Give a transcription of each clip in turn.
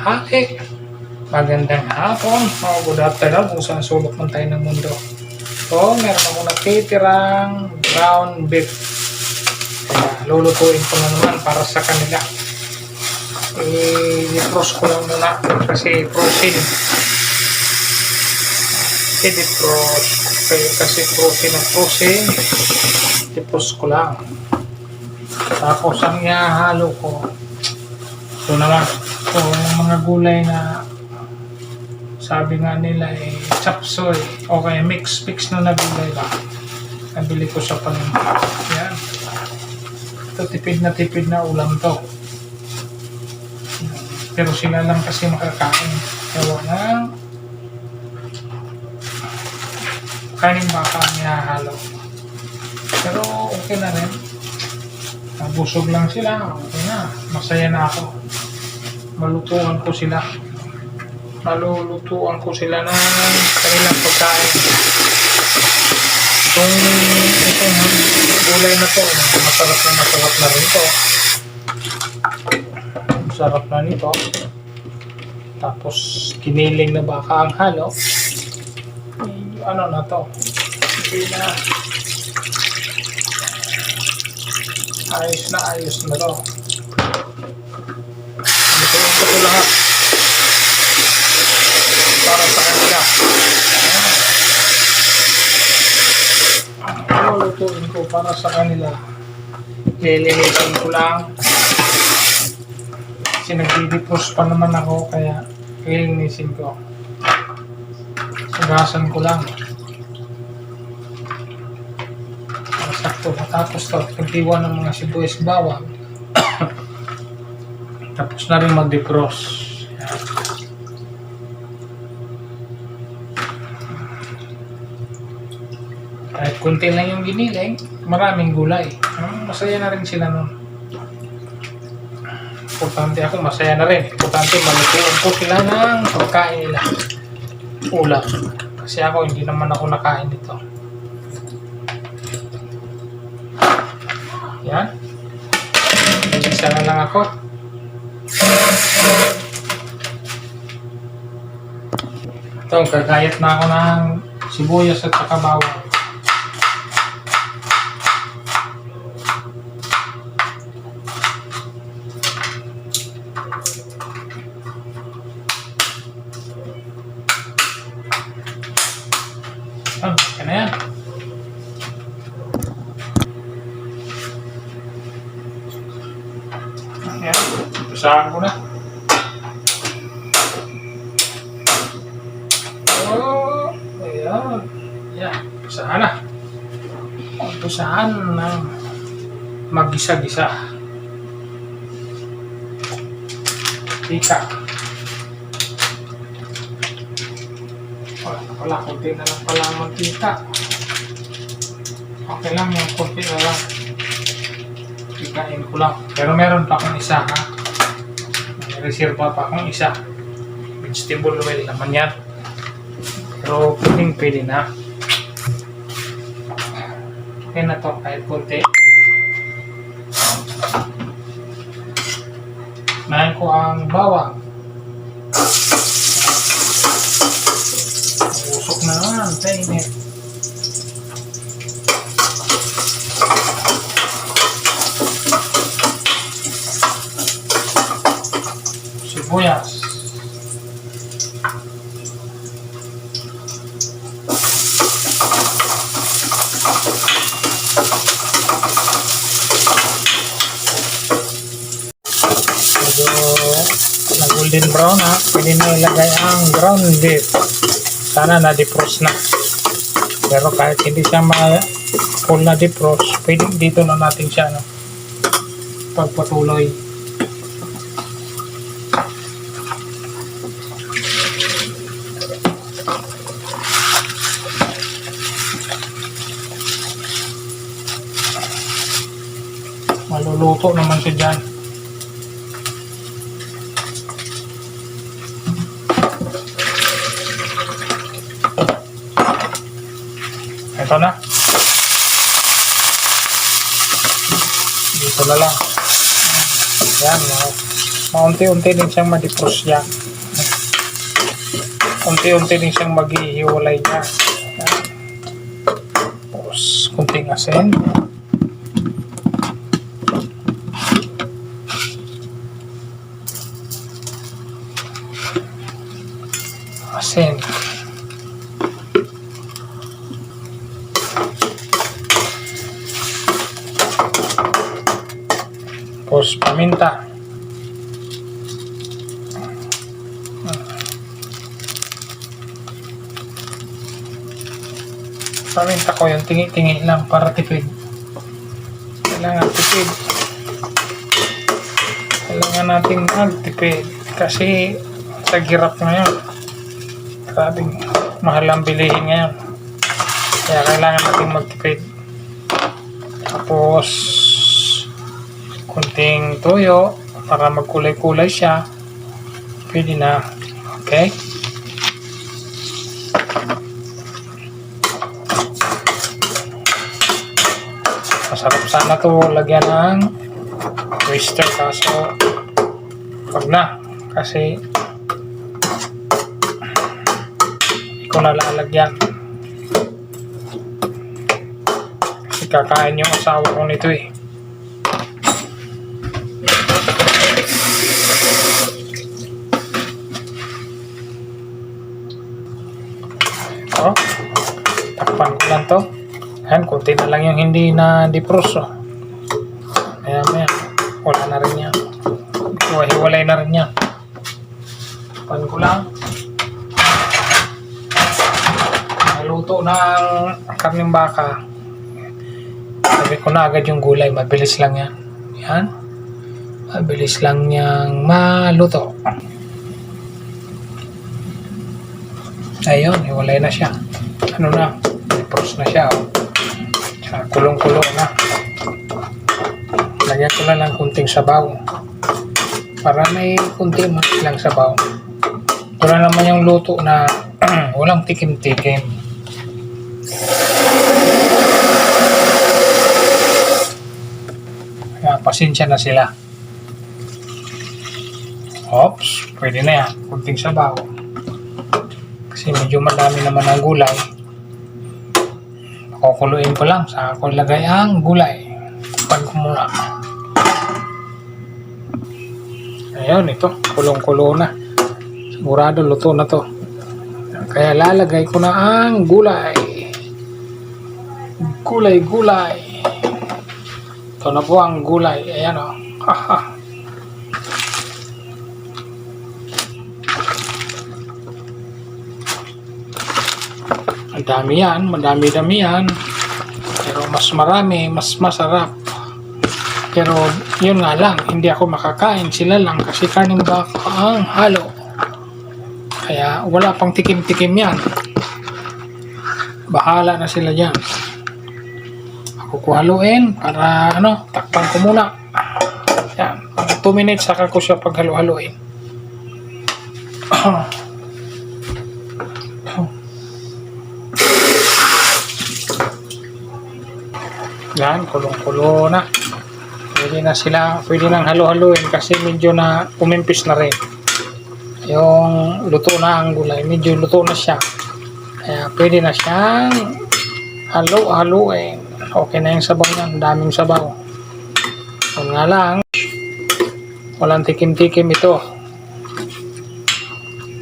Tanghali. Magandang hapon. O good afternoon kung saan sulok man tayo ng mundo. So, meron ako natitirang brown beef. Lulutuin ko na naman para sa kanila. I-defrost ko lang muna kasi frozen. I-defrost. Okay, kasi frozen na frozen. I-defrost ko lang. Tapos ang ihahalo ko, ito naman, ito yung mga gulay na sabi nga nila eh, chop suey o kaya mix, mix na nabili ba? Nabili ko sa palengke. Yan. Ito tipid na tipid na ulam to. Pero sila lang kasi makakain. Kaya ng kaning baka ang ihahalo. Pero okay na rin. Nabusog lang sila. Okay na. Masaya na ako. Malutuan ko sila. Malulutuan ko sila ng kanilang pagkain. Itong, itong gulay na to, masarap na masarap na rin to. Masarap na nito. Tapos, kiniling na baka ang halo. Ano na to? Hindi na ayos na ayos na to. Ito yung ito lahat. Para sa kanila. Ayan. Ano ko para sa kanila? Lilinisin ko lang. Kasi nagdidipos pa naman ako kaya lilinisin ko. Sagasan ko lang. To. Pagdiwa ng mga sibuyas bawang tapos na rin mag-defrost kahit kunti lang yung giniling maraming gulay. Ah, masaya na rin sila nun. Importante ako masaya na rin. Importante malutuan ko sila ng pagkain nila. Ulam. Kasi ako hindi naman ako nakain nito Yan. Isa na lang ako. Ito, kagayat na ako ng sibuyas at saka bawang. Ah, kaya na yan. Ayan, umpisahan ko na. Oh, ayan. Ayan, umpisahan na. Umpisahan na mag-gisa-gisa. Tika. Wala na pala, kunti na lang pala mantika. Okay lang yung kunti na lang. Ikain ko lang. Pero meron pa akong isa ha. May reserve pa akong isa. Vegetable oil naman yan. Pero pwedeng pwede na. Okay na to kahit kunti. Ko ang bawang. Usok na naman. Tainit. sibuyas. Medyo na golden brown ha. Pwede na ilagay ang ground beef. Sana na-defrost na. Pero kahit hindi siya ma full na defrost, pwede dito na natin siya no, pagpatuloy. Maluluto naman siya dyan. Ito na. Dito na lang. Yan, ma- maunti-unti din siyang madipros yan. Unti-unti din siyang maghihiwalay niya. Yan. Tapos, kunting asin. Asin. Tapos, paminta. Paminta ko yung tingi-tingi lang para tipid. Kailangan tipid. Kailangan natin magtipid. Kasi tagirap ngayon. Grabing mahal ang bilihin ngayon. Kaya kailangan natin magtipid. Tapos, kunting toyo para magkulay-kulay siya. Pwede na. Okay? Masarap sana to lagyan ng oyster kaso wag na kasi hindi ko na lalagyan kasi kakain yung asawa ko nito eh ito takpan ko lang to Kunti na lang yung hindi na dipros. Oh. Maya, maya. Wala na rin yan. Hiwa-hiwalay na rin yan. Pan ko lang. Naluto ng karning baka. Sabi ko na agad yung gulay. Mabilis lang yan. Yan. Mabilis lang niyang maluto. Ayun, hiwalay na siya. Ano na? Dipros na siya. Oh. Kulong-kulong na. Lagyan ko lang kunting sabaw. Para may kunti mo lang sabaw. Na naman yung luto na walang tikim-tikim. Kaya pasensya na sila. Oops, pwede na yan. Kunting sabaw. Kasi medyo madami naman ang gulay. Kukuluin ko lang. Saka ko ilagay ang gulay. Pan ko. Ayun, ito. Kulong-kulo na. Sigurado luto na to. Kaya lalagay ko na ang gulay. Gulay-gulay. Ito na po ang gulay. Ayan o. Haha. Ang dami yan, madami-dami yan. Mas marami, mas masarap. Pero yun nga lang, hindi ako makakain. Sila lang kasi karning baka ang halo. Kaya wala pang tikim-tikim yan. Bahala na sila dyan. Ako ko haluin para ano, takpan ko muna. Yan, 2 minutes saka ko siya paghalo-haloin. Yan, kulong-kulo na. Pwede na sila, pwede nang halo-haloin kasi medyo na umimpis na rin. Yung luto na ang gulay, medyo luto na siya. Kaya pwede na siyang halo-haloin. Okay na yung sabaw niya, ang daming sabaw. Kung nga lang, walang tikim-tikim ito.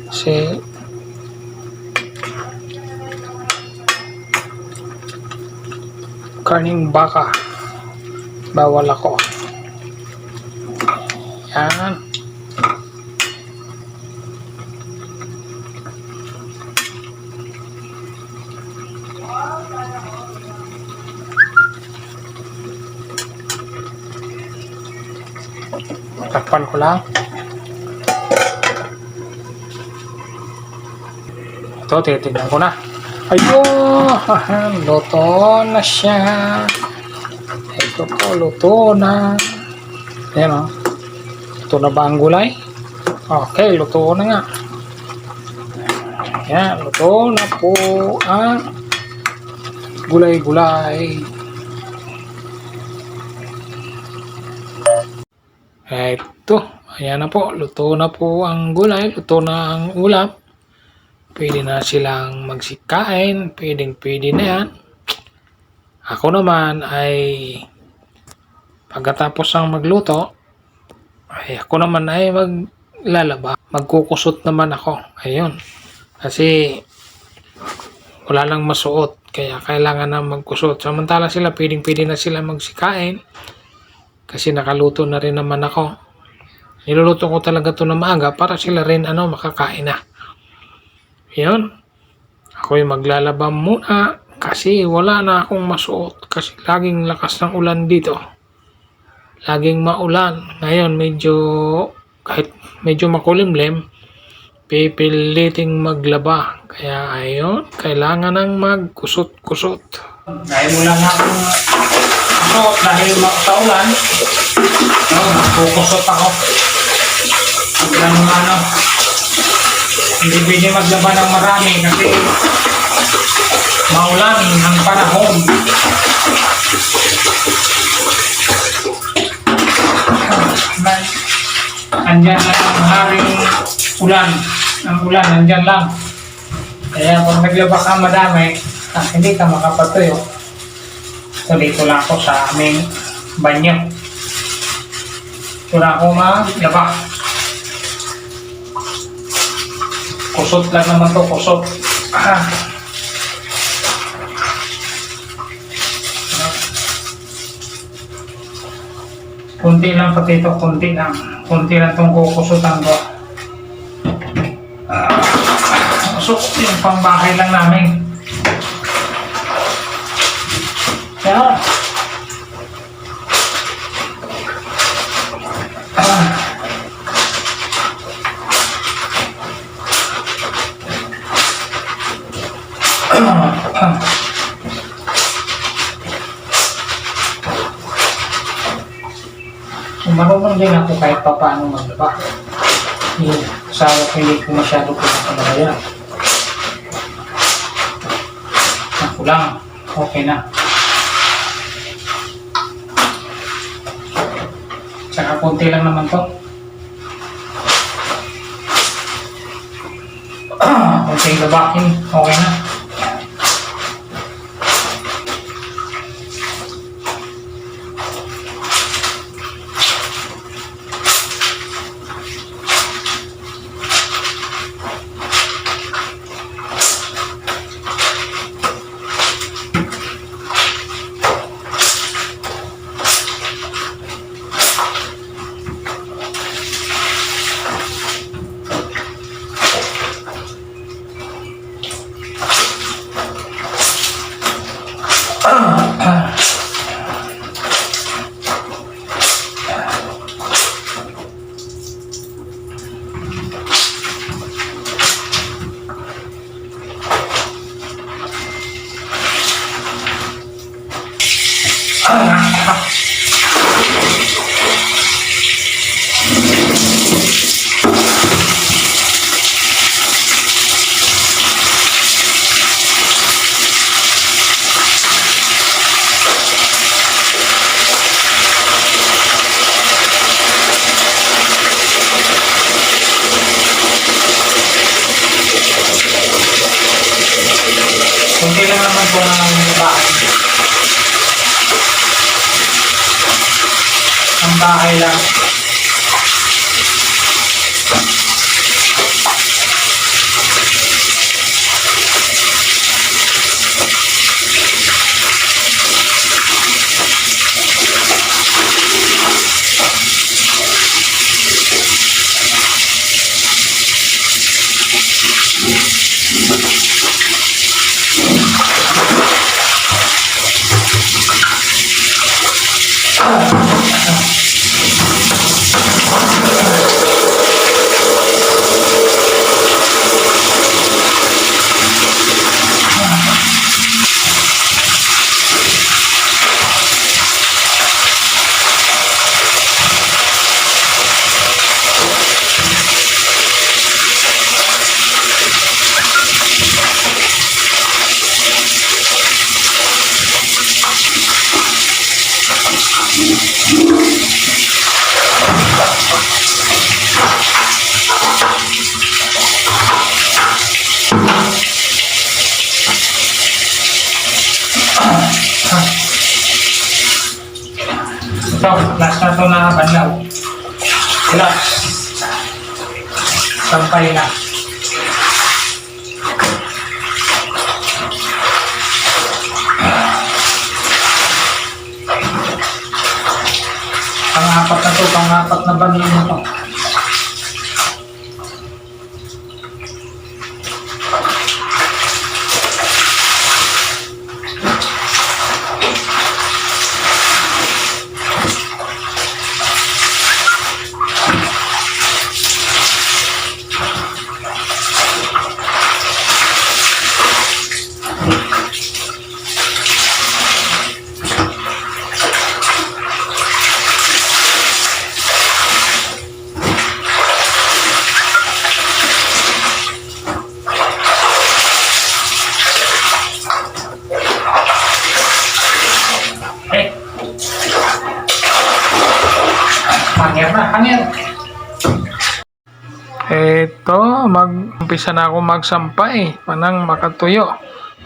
Kasi karning baka. Bawal ako. Yan. Takpan ko lang. Ito, titignan ko na. Ayun! Luto na siya. Ito po, luto na. Ayan o. Luto na ba ang gulay? Okay, luto na nga. Ayan, luto na po ang gulay-gulay. Ito, ayan na po. Luto na po ang gulay. Luto na ang ulam. Pwede na silang magsikain. Pwedeng pwede na yan. Ako naman ay pagkatapos ang magluto, ay ako naman ay maglalaba. Magkukusot naman ako. Ayun. Kasi wala lang masuot. Kaya kailangan na magkusot. Samantala sila, pwedeng pwede na sila magsikain. Kasi nakaluto na rin naman ako. Niluluto ko talaga to na maaga para sila rin ano makakain na. Yun. Ako yung maglalaba muna kasi wala na akong masuot kasi laging lakas ng ulan dito. Laging maulan. Ngayon medyo kahit medyo makulimlim pipiliting maglaba. Kaya ayun, kailangan ng magkusot-kusot. Dahil wala na akong kusot dahil sa ulan, no, magkukusot ako. Pagka ng ano, hindi pwede maglaba ng marami kasi maulan ang panahon. Andyan lang ang haring ulan. Ang ulan, andyan lang. Kaya pag naglaba ka madami, ah, hindi ka makapatuyo. So dito lang ako sa aming banyo. Ito na ako maglaba. Kusot lang naman to, kusot. Ah. Kunti lang pati kunti lang. Kunti lang itong kukusutan ko. Ah, so, yung pambahay lang namin. Kaya, ah, ah, marunong din ako kahit pa paano maglaba. Yung asawa ko hindi ko masyado pinapalaga yan. Ako lang, okay na. Tsaka konti lang naman to. Konting labakin, okay na. Kunti lang naman po ang bahay. Ang bahay lang. To na banlaw. Wala. Sampay na. Pang-apat na to, pang-apat na banlaw na to. Eh. Hangir na, hangir. Eto, mag-umpisa na ako magsampay. Panang makatuyo.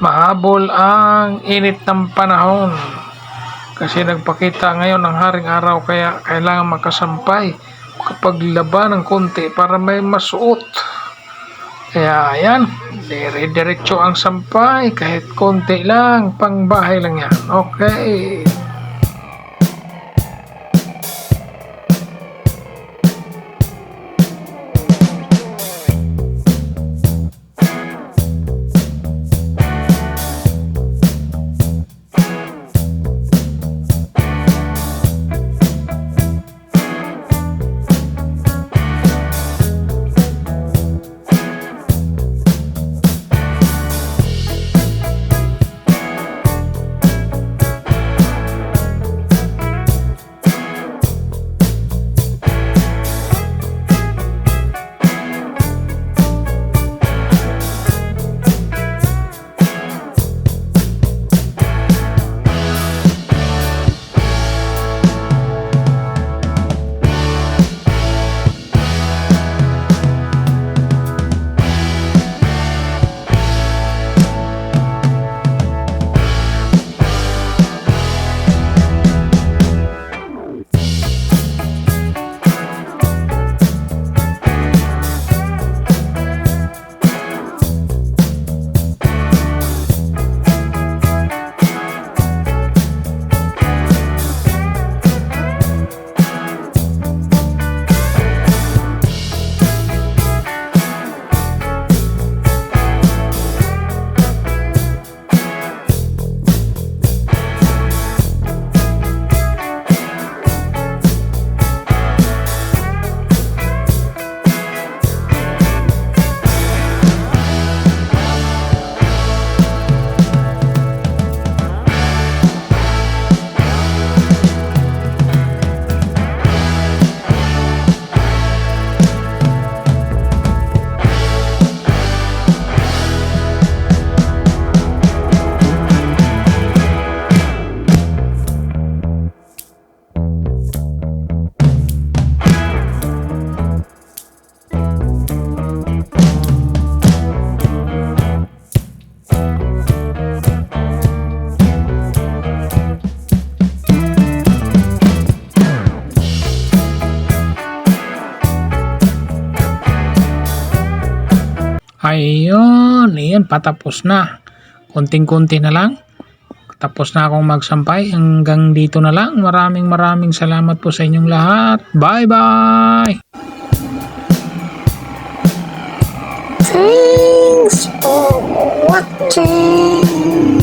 Mahabol ang init ng panahon. Kasi nagpakita ngayon ng haring araw kaya kailangan makasampay. Kapag laba ng konti para may masuot. Kaya ayan, dire-diretso ang sampay kahit konti lang, pang bahay lang yan. Okay. Ayun, iyan, patapos na. Kunting-kunti na lang. Tapos na akong magsampay. Hanggang dito na lang. Maraming maraming salamat po sa inyong lahat. Bye-bye! Thanks for watching.